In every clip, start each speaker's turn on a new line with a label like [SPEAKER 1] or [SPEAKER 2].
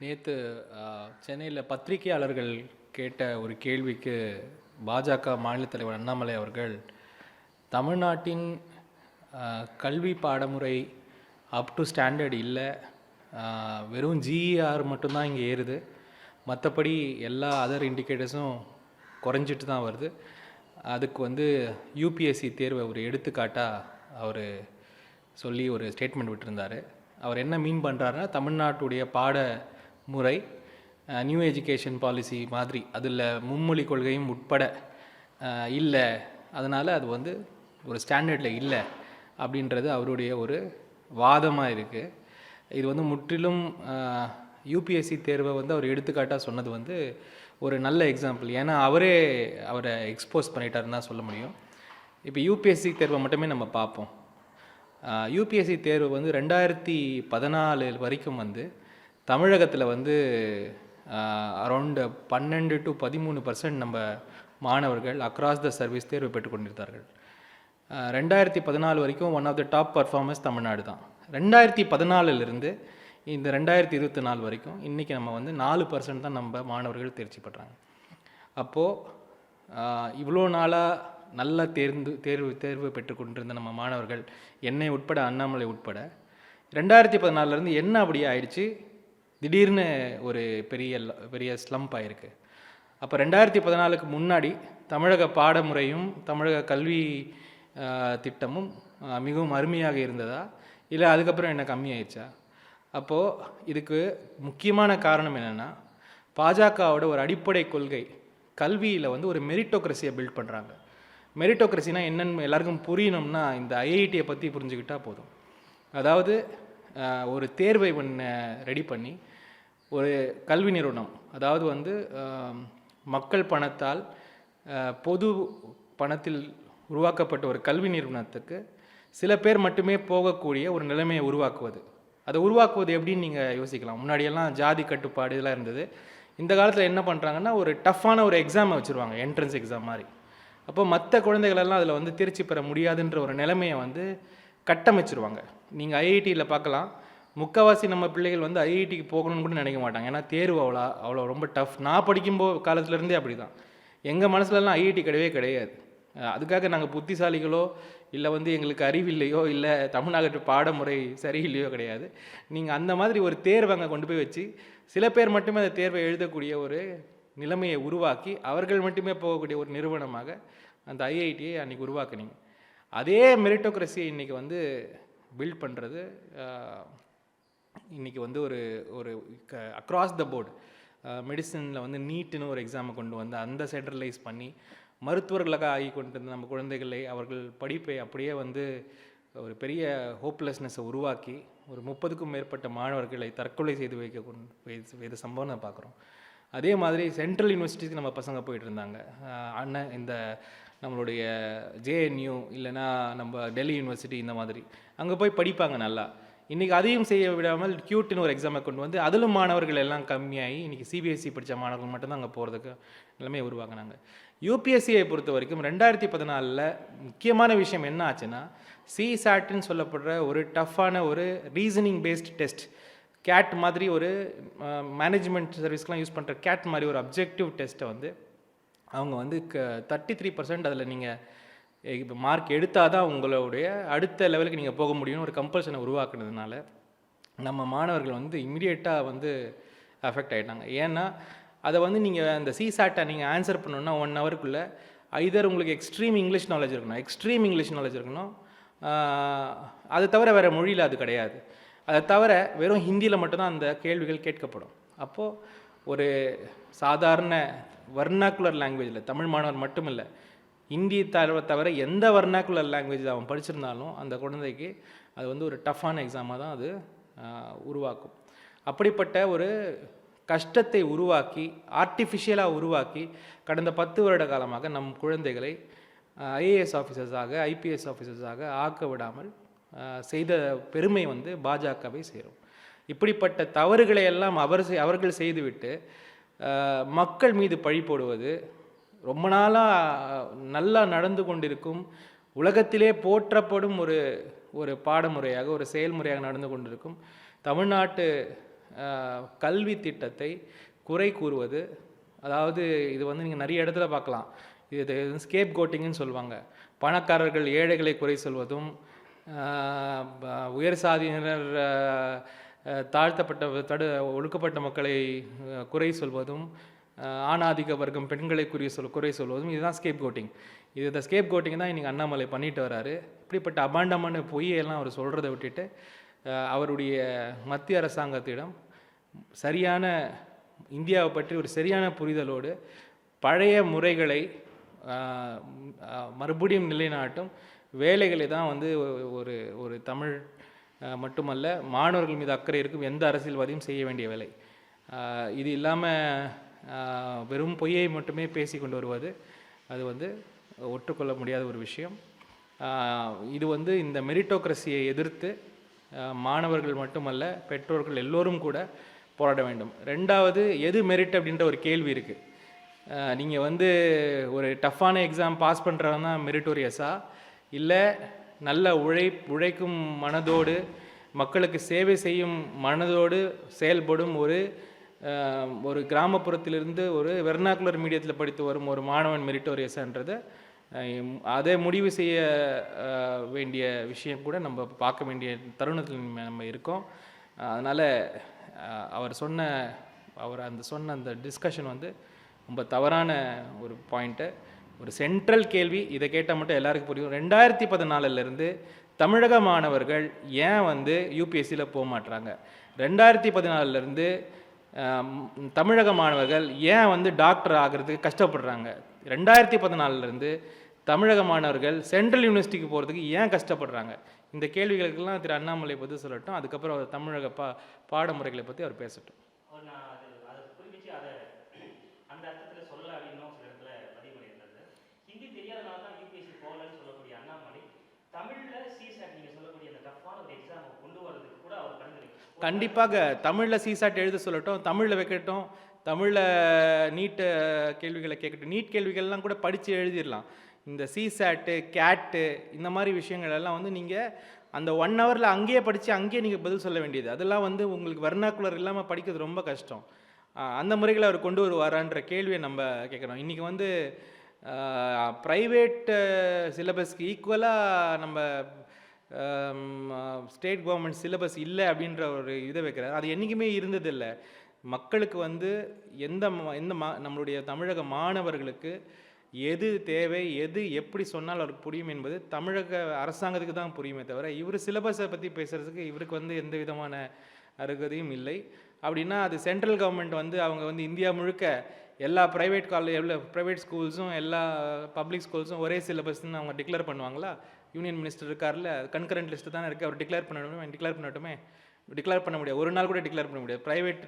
[SPEAKER 1] நேற்று சென்னையில் பத்திரிகையாளர்கள் கேட்ட ஒரு கேள்விக்கு பாஜக மாநில தலைவர் அண்ணாமலை அவர்கள் தமிழ்நாட்டின் கல்வி பாடமுறை அப் டு ஸ்டாண்டர்ட் இல்லை வெறும் ஜிஇஆர் மட்டும்தான் இங்கே ஏறுது. மற்றபடி எல்லா அதர் இண்டிகேட்டர்ஸும் குறைஞ்சிட்டு தான் வருது. அதுக்கு வந்து யூபிஎஸ்சி தேர்வை ஒரு எடுத்துக்காட்டாக அவர் சொல்லி ஒரு ஸ்டேட்மெண்ட் விட்டுருந்தார். அவர் என்ன மீன் பண்ணுறாருன்னா தமிழ்நாட்டுடைய பாட முறை நியூ எஜுகேஷன் பாலிசி மாதிரி அதில் மும்மொழி கொள்கையும் உட்பட இல்லை. அதனால் அது வந்து ஒரு ஸ்டாண்டர்டில் இல்லை அப்படின்றது அவருடைய ஒரு வாதமாக இருக்குது இது வந்து முற்றிலும் யூபிஎஸ்சி தேர்வை வந்து அவர் எடுத்துக்காட்டாக சொன்னது வந்து ஒரு நல்ல எக்ஸாம்பிள் ஏன்னா அவரே அவரை எக்ஸ்போஸ் பண்ணிட்டாருன்னு தான் சொல்ல முடியும். இப்போ யூபிஎஸ்சி தேர்வை மட்டுமே நம்ம பார்ப்போம். யூபிஎஸ்சி தேர்வு வந்து ரெண்டாயிரத்தி பதினாலு வரைக்கும் வந்து தமிழகத்தில் வந்து அரௌண்டு பன்னெண்டு டு பதிமூணு பர்சன்ட் நம்ம மாணவர்கள் அக்ராஸ் த சர்வீஸ் தேர்வு பெற்றுக்கொண்டிருந்தார்கள் கொண்டிருந்தார்கள். ரெண்டாயிரத்தி பதினாலு வரைக்கும் one of the top performance Tamil Nadu தான். ரெண்டாயிரத்தி பதினாலிருந்து இந்த ரெண்டாயிரத்தி இருபத்தி நாலு வரைக்கும் இன்றைக்கி நம்ம வந்து நாலு பர்சன்ட் தான் நம்ம மாணவர்கள் தேர்ச்சி பெற்றாங்க. அப்போது இவ்வளோ நாளாக நல்லா தேர்ந்து தேர்வு தேர்வு பெற்றுக்கொண்டிருந்த நம்ம மாணவர்கள் என்னை உட்பட அண்ணாமலை உட்பட ரெண்டாயிரத்தி பதினாலிருந்து என்ன அப்படியே ஆயிடுச்சு? திடீர்னு ஒரு பெரிய ல- பெரிய ஸ்லம்ப் ஆயிருக்கு. அப்போ ரெண்டாயிரத்தி பதினாலுக்கு முன்னாடி தமிழக பாடமுறையும் தமிழக கல்வி திட்டமும் மிகவும் அருமையாக இருந்ததா? இல்லை அதுக்கப்புறம் என்ன கம்மியாயிடுச்சா? அப்போது இதுக்கு முக்கியமான காரணம் என்னென்னா பாஜகவோட ஒரு அடிப்படை கொள்கை கல்வியில் வந்து ஒரு மெரிட்டோக்ரஸியை பில்ட் பண்ணுறாங்க மெரிட்டோக்ரஸினா என்னென்னு எல்லாருக்கும் புரியணும்னா இந்த ஐஐடியை பற்றி புரிஞ்சுக்கிட்டால் போதும். அதாவது ஒரு தேர்வை ஒன்று ரெடி பண்ணி ஒரு கல்வி நிறுவனம். அதாவது வந்து மக்கள் பணத்தால் பொது பணத்தில் உருவாக்கப்பட்ட ஒரு கல்வி நிறுவனத்துக்கு சில பேர் மட்டுமே போகக்கூடிய ஒரு நிலைமையை உருவாக்குவது. அதை உருவாக்குவது எப்படின்னு நீங்கள் யோசிக்கலாம். முன்னாடியெல்லாம் ஜாதி கட்டுப்பாடு இதெல்லாம் இருந்தது. இந்த காலத்தில் என்ன பண்ணுறாங்கன்னா ஒரு டஃப்பான ஒரு எக்ஸாமை வச்சுருவாங்க என்ட்ரன்ஸ் எக்ஸாம் மாதிரி. அப்போ மற்ற குழந்தைகளெல்லாம் அதில் வந்து தேர்ச்சி பெற முடியாதுன்ற ஒரு நிலைமையை வந்து கட்டமைச்சிருவாங்க. நீங்கள் ஐஐடியில் பார்க்கலாம். முக்கால்வாசி நம்ம பிள்ளைகள் வந்து ஐஐடிக்கு போகணும்னு கூட நினைக்க மாட்டாங்க. ஏன்னா தேர்வு அவ்வளோ அவ்வளோ ரொம்ப டஃப் நான் படிக்கும்போது காலத்துலேருந்தே அப்படி தான் எங்கள் மனசுலலாம் ஐஐடி கிடையவே கிடையாது. அதுக்காக நாங்கள் புத்திசாலிகளோ இல்லை வந்து எங்களுக்கு அறிவில்லையோ இல்லை தமிழ்நாட்டு பாடமுறை சரியில்லையோ கிடையாது. நீங்கள் அந்த மாதிரி ஒரு தேர்வை அங்கே கொண்டு போய் வச்சு சில பேர் மட்டுமே அந்த தேர்வை எழுதக்கூடிய ஒரு நிலைமையை உருவாக்கி அவர்கள் மட்டுமே போகக்கூடிய ஒரு நிறுவனமாக அந்த ஐஐடியை அன்றைக்கி உருவாக்குனீங்க. அதே மெரிட்டோக்ரஸியை இன்றைக்கி வந்து பில்ட் பண்ணுறது இன்றைக்கி வந்து ஒரு ஒரு க அக்ராஸ் த போர்டு மெடிசனில் வந்து நீட்டுன்னு ஒரு எக்ஸாமை கொண்டு வந்து அந்த சென்ட்ரலைஸ் பண்ணி மருத்துவர்களாக ஆகி கொண்டு வந்து நம்ம குழந்தைகளை அவர்கள் படிப்பை அப்படியே வந்து ஒரு பெரிய ஹோப்லெஸ்னஸை உருவாக்கி ஒரு முப்பதுக்கும் மேற்பட்ட மாணவர்களை தற்கொலை செய்து வைக்க கொண்டு வைத்து- வைத்த சம்பவம் நான் பார்க்குறோம். அதே மாதிரி சென்ட்ரல் யூனிவர்சிட்டிக்கு நம்ம பசங்க போயிட்டு இருந்தாங்க. அண்ணன் இந்த நம்மளுடைய ஜேஎன்யூ இல்லைன்னா நம்ம டெல்லி யூனிவர்சிட்டி இந்த மாதிரி. அங்கே போய் படிப்பாங்க நல்லா. இன்றைக்கி அதையும் செய்ய விடாமல் கியூட்னு ஒரு எக்ஸாமை கொண்டு வந்து அதிலும் மாணவர்கள் எல்லாம் கம்மியாகி இன்றைக்கி சிபிஎஸ்சி படித்த மாணவர்கள் மட்டும்தான் அங்கே போகிறதுக்கு நிலைமை உருவாக்குனாங்க. யூபிஎஸ்சியை பொறுத்த வரைக்கும் ரெண்டாயிரத்தி பதினாலில் முக்கியமான விஷயம் என்ன ஆச்சுன்னா சிசாட்னு சொல்லப்படுற ஒரு டஃப்பான ஒரு ரீசனிங் பேஸ்ட் டெஸ்ட் கேட் மாதிரி ஒரு மேனேஜ்மெண்ட் சர்வீஸ்க்கெலாம் யூஸ் பண்ணுற கேட் மாதிரி ஒரு அப்ஜெக்டிவ் டெஸ்ட்டை வந்து அவங்க வந்து க தேர்ட்டி த்ரீ பர்சன்ட் அதில் நீங்கள் மார்க் எடுத்தால் தான் உங்களுடைய அடுத்த லெவலுக்கு நீங்கள் போக முடியும்னு ஒரு கம்பல்ஷனை உருவாக்குனதுனால நம்ம மாணவர்கள் வந்து இமிடியேட்டாக வந்து அஃபெக்ட் ஆகிட்டாங்க ஏன்னா அதை வந்து நீங்கள் அந்த சிசாட்டை நீங்கள் ஆன்சர் பண்ணணுன்னா ஒன் ஹவருக்குள்ளே ஐதர் உங்களுக்கு எக்ஸ்ட்ரீம் இங்கிலீஷ் நாலேஜ் இருக்கணும் எக்ஸ்ட்ரீம் இங்கிலீஷ் நாலேஜ் இருக்கணும். அதை தவிர வேறு மொழியில் அது கிடையாது. அதை தவிர வெறும் ஹிந்தியில் மட்டும்தான் அந்த கேள்விகள் கேட்கப்படும். அப்போது ஒரு சாதாரண வர்ணாக்குலர் லாங்குவேஜில் தமிழ் மாணவர் மட்டும் இல்லை ஹிந்தி தவிர தவிர எந்த வர்ணாக்குலர் லாங்குவேஜ் அவன் படிச்சிருந்தாலும் அந்த குழந்தைக்கு அது வந்து ஒரு டஃப்பான எக்ஸாமாக தான் அது உருவாக்கும். அப்படிப்பட்ட ஒரு கஷ்டத்தை உருவாக்கி ஆர்டிஃபிஷியலாக உருவாக்கி கடந்த பத்து வருட காலமாக நம் குழந்தைகளை ஐஏஎஸ் ஆஃபீஸர்ஸாக ஐபிஎஸ் ஆஃபீஸர்ஸாக ஆக்க விடாமல் செய்த பெருமை வந்து பாஜகவை சேரும். இப்படிப்பட்ட தவறுகளை எல்லாம் அவர் செய்- அவர்கள் செய்துவிட்டு மக்கள் மீது பழி போடுவது ரொம்ப நாளாக நல்லா நடந்து கொண்டிருக்கும் உலகத்திலே போற்றப்படும் ஒரு ஒரு பாடமுறையாக ஒரு செயல்முறையாக நடந்து கொண்டிருக்கும் தமிழ்நாட்டு கல்வி திட்டத்தை குறை கூறுவது. அதாவது இது வந்து நீங்கள் நிறைய இடத்துல பார்க்கலாம். இது ஸ்கேப் கோட்டிங்னு சொல்லுவாங்க. பணக்காரர்கள் ஏழைகளை குறை சொல்வதும் உயர் சாதியினர் தாழ்த்தப்பட்ட தடு ஒழுக்கப்பட்ட மக்களை குறை சொல்வதும் ஆணாதிக்க வர்க்கம் பெண்களை குறி சொல் குறை சொல்வதும் இதுதான் ஸ்கேப் கோட்டிங் இது இந்த ஸ்கேப் கோட்டிங் தான் இன்றைக்கி அண்ணாமலை பண்ணிட்டு வராரு. இப்படிப்பட்ட அபாண்டமான பொய்யெல்லாம் அவர் சொல்கிறத விட்டுட்டு அவருடைய மத்திய அரசாங்கத்திடம் சரியான இந்தியாவை பற்றி ஒரு சரியான புரிதலோடு பழைய முறைகளை மறுபடியும் நிலைநாட்டும் வேலைகளை தான் வந்து ஒரு ஒரு தமிழ் மட்டுமல்ல மாணவர்கள் மீது அக்கறை இருக்கும் எந்த அரசியல்வாதியும் செய்ய வேண்டிய வேலை. இது இல்லாமல் வெறும் பொய்யை மட்டுமே பேசி கொண்டு வருவது அது வந்து ஒற்றுக்கொள்ள முடியாத ஒரு விஷயம். இது வந்து இந்த மெரிட்டோக்ரஸியை எதிர்த்து மாணவர்கள் மட்டுமல்ல பெற்றோர்கள் எல்லோரும் கூட போராட வேண்டும். ரெண்டாவது எது மெரிட் அப்படின்ற ஒரு கேள்வி இருக்குது நீங்கள் வந்து ஒரு டஃப்பான எக்ஸாம் பாஸ் பண்ணுறவங்க தான் மெரிட்டோரியஸா இல்லை நல்ல உழை உழைக்கும் மனதோடு மக்களுக்கு சேவை செய்யும் மனதோடு செயல்படும் ஒரு ஒரு கிராமப்புறத்திலிருந்து ஒரு வெர்னாக்குலர் மீடியத்தில் படித்து வரும் ஒரு மாணவன் மெரிட்டோரியஸான்றதை. அதை முடிவு செய்ய வேண்டிய விஷயம் கூட நம்ம பார்க்க வேண்டிய தருணத்தில் நம்ம இருக்கோம். அதனால் அவர் சொன்ன அவர் அந்த சொன்ன அந்த டிஸ்கஷன் வந்து ரொம்ப தவறான ஒரு பாயிண்ட்டு ஒரு சென்ட்ரல் கேள்வி இதை கேட்டால் மட்டும் எல்லாருக்கும் புரியும். ரெண்டாயிரத்தி பதினாலிருந்து தமிழக மாணவர்கள் ஏன் வந்து யூபிஎஸ்சியில் போக மாட்டுறாங்க ரெண்டாயிரத்தி பதினாலிருந்து தமிழக மாணவர்கள் ஏன் வந்து டாக்டர் ஆகிறதுக்கு கஷ்டப்படுறாங்க? ரெண்டாயிரத்தி பதினாலிருந்து தமிழக மாணவர்கள் சென்ட்ரல் யூனிவர்சிட்டிக்கு போகிறதுக்கு ஏன் கஷ்டப்படுறாங்க? இந்த கேள்விகளுக்கெல்லாம் திரு அண்ணாமலை பற்றி சொல்லட்டும் அதுக்கப்புறம் அவர் தமிழக பா பாடமுறைகளை பற்றி அவர் பேசட்டும்
[SPEAKER 2] அவர் நான் அது அதை குறிப்பிட்டு அதை அந்த அர்த்தத்தில் சொல்லலை அப்படின்னும் சில இடத்துல பதிவு பண்ணியிருந்தது ஹிந்தி தெரியாதனால தான் யூபிஎஸ்சி போகலன்னு சொல்லக்கூடிய அண்ணாமலை தமிழில் சிசாட் நீங்கள் சொல்லக்கூடிய அந்த டஃப்பான ஒரு எக்ஸாமை கொண்டு வரதுக்கு கூட அவர் பரிந்துரை
[SPEAKER 1] கண்டிப்பாக தமிழில் சீசாட் எழுத சொல்லட்டும் தமிழில் வைக்கட்டும் தமிழில் நீட் கேள்விகளை கேட்கட்டும் நீட் கேள்விகள்லாம் கூட படித்து எழுதிடலாம் இந்த சீசாட்டு கேட்டு இந்த மாதிரி விஷயங்கள் எல்லாம் வந்து நீங்கள் அந்த ஒன் ஹவரில் அங்கேயே படித்து அங்கேயே நீங்கள் பதில் சொல்ல வேண்டியது. அதெல்லாம் வந்து உங்களுக்கு வர்ணாக்குலர் இல்லாமல் படிக்கிறது ரொம்ப கஷ்டம். அந்த முறைகளை அவர் கொண்டு வருவாரான்ற கேள்வியை நம்ம கேட்குறோம். இன்றைக்கி வந்து ப்ரைவேட் சிலபஸ்க்கு ஈக்குவலாக நம்ம ஸ்டேட் கவர்மெண்ட் சிலபஸ் இல்லை அப்படின்ற ஒரு இதை வைக்கிறார். அது என்றைக்குமே இருந்ததில்லை. மக்களுக்கு வந்து எந்த எந்த மா நம்மளுடைய தமிழக மாணவர்களுக்கு எது தேவை எது எப்படி சொன்னால் அவருக்கு புரியும் என்பது தமிழக அரசாங்கத்துக்கு தான் புரியுமே தவிர இவர் சிலபஸை பற்றி பேசுகிறதுக்கு இவருக்கு வந்து எந்த விதமான அருகதையும் இல்லை. அப்படின்னா அது சென்ட்ரல் கவர்மெண்ட் வந்து அவங்க வந்து இந்தியா முழுக்க எல்லா ப்ரைவேட் காலேஜ் எவ்வளோ ப்ரைவேட் ஸ்கூல்ஸும் எல்லா பப்ளிக் ஸ்கூல்ஸும் ஒரே சிலபஸ்ன்னு அவங்க டிக்ளேர் பண்ணுவாங்களா? யூனியன் மினிஸ்டர் இருக்கார்ல கன்கரண்ட் லிஸ்ட்டு தானே இருக்குது அவர் டிக்ளேர் பண்ணணுமே டிக்ளேர் பண்ணட்டுமே. டிக்ளேர் பண்ண முடியாது. ஒரு நாள் கூட டிக்ளேர் பண்ண முடியாது. ப்ரைவேட்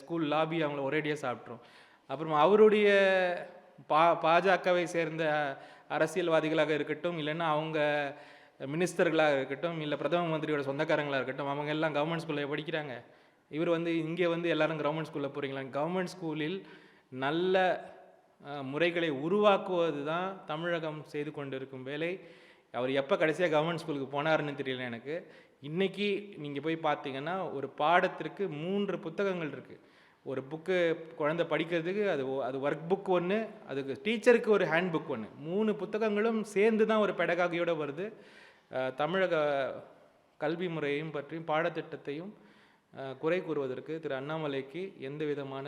[SPEAKER 1] ஸ்கூல் லாபி அவங்கள ஒரேடியாக சாப்பிட்ரும் அப்புறம் அவருடைய பா பாஜகவை சேர்ந்த அரசியல்வாதிகளாக இருக்கட்டும் இல்லைன்னா அவங்க மினிஸ்டர்களாக இருக்கட்டும் இல்லை பிரதம மந்திரியோட சொந்தக்காரங்களாக இருக்கட்டும் அவங்க எல்லாம் கவர்மெண்ட் ஸ்கூலில் படிக்கிறாங்க. இவர் வந்து இங்கே வந்து எல்லாரும் கவர்மெண்ட் ஸ்கூலில் போகிறீங்களா கவர்மெண்ட் ஸ்கூலில் நல்ல முறைகளை உருவாக்குவது தான் தமிழகம் செய்து கொண்டிருக்கும் வேலை. அவர் எப்போ கடைசியாக கவர்மெண்ட் ஸ்கூலுக்கு போனாருன்னு தெரியல எனக்கு. இன்றைக்கி நீங்கள் போய் பார்த்தீங்கன்னா ஒரு பாடத்திற்கு மூன்று புத்தகங்கள் இருக்குது ஒரு புக்கு குழந்தை படிக்கிறதுக்கு அது ஒ- அது ஒர்க் புக் ஒன்று அதுக்கு டீச்சருக்கு ஒரு ஹேண்ட் புக் ஒன்று மூணு புத்தகங்களும் சேர்ந்து தான் ஒரு பெடகாகியோடு வருது. தமிழக கல்வி முறையையும் பற்றியும் பாடத்திட்டத்தையும் குறை கூறுவதற்கு திரு அண்ணாமலைக்கு எந்த விதமான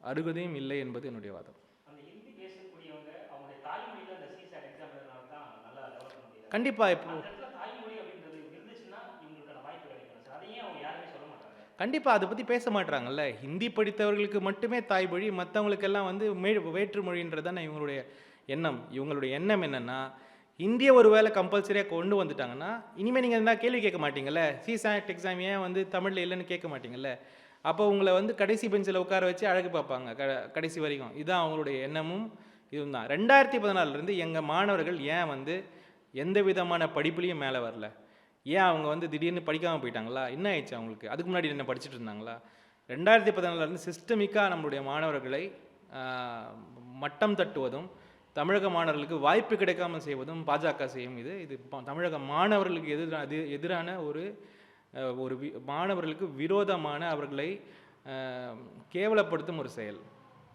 [SPEAKER 1] அருகதையும் இல்லை என்பது என்னுடைய வாதம்
[SPEAKER 2] அந்த ஹிந்தி பேசக்கூடியவங்க அவங்களுடைய தாய்மொழியில் அந்த சிசாட் எக்ஸாம் எழுதுனால தான் நல்லா டெவலப் பண்ண முடியாது
[SPEAKER 1] கண்டிப்பாக இப்போ
[SPEAKER 2] அந்த இடத்துல தாய்மொழி அப்படின்றது இருந்துச்சுன்னா இவங்களுக்கான வாய்ப்பு கிடைக்கும் சார் அதையும் அவங்க யாருமே சொல்ல மாட்டாங்க.
[SPEAKER 1] கண்டிப்பாக அதை பற்றி பேச மாட்றாங்கல்ல. ஹிந்தி படித்தவர்களுக்கு மட்டுமே தாய்மொழி மற்றவங்களுக்கெல்லாம் வந்து மே வேற்று மொழின்றது தானே இவங்களுடைய எண்ணம். இவங்களுடைய எண்ணம் என்னென்னா இந்திய ஒரு வேளை கம்பல்சரியாக கொண்டு வந்துட்டாங்கன்னா இனிமேல் நீங்கள் என்ன கேள்வி கேட்க மாட்டீங்கல்ல. சிசாட் எக்ஸாம் ஏன் வந்து தமிழில் இல்லைன்னு கேட்க மாட்டீங்கல்ல. அப்போ உங்களை வந்து கடைசி பெஞ்சில் உட்கார வச்சு அழகு பார்ப்பாங்க க கடைசி வரைக்கும். இதுதான் அவங்களுடைய எண்ணமும் இதுவும் தான். ரெண்டாயிரத்தி பதினாலிருந்து எங்கள் மாணவர்கள் ஏன் வந்து எந்த விதமான படிப்புலையும் மேலே வரல. ஏன் அவங்க வந்து திடீர்னு படிக்காமல் போயிட்டாங்களா? என்ன ஆயிடுச்சு அவங்களுக்கு? அதுக்கு முன்னாடி என்ன படிச்சுட்டு இருந்தாங்களா? ரெண்டாயிரத்தி பதினாலருந்து சிஸ்டமிக்காக நம்மளுடைய மாணவர்களை மட்டம் தட்டுவதும் தமிழக மாணவர்களுக்கு வாய்ப்பு கிடைக்காமல் செய்வதும் பாஜக செய்யும் இது. இது தமிழக மாணவர்களுக்கு எதிரான இது எதிரான ஒரு ஒரு வி மாணவர்களுக்கு விரோதமான அவர்களை கேவலப்படுத்தும் ஒரு செயல்.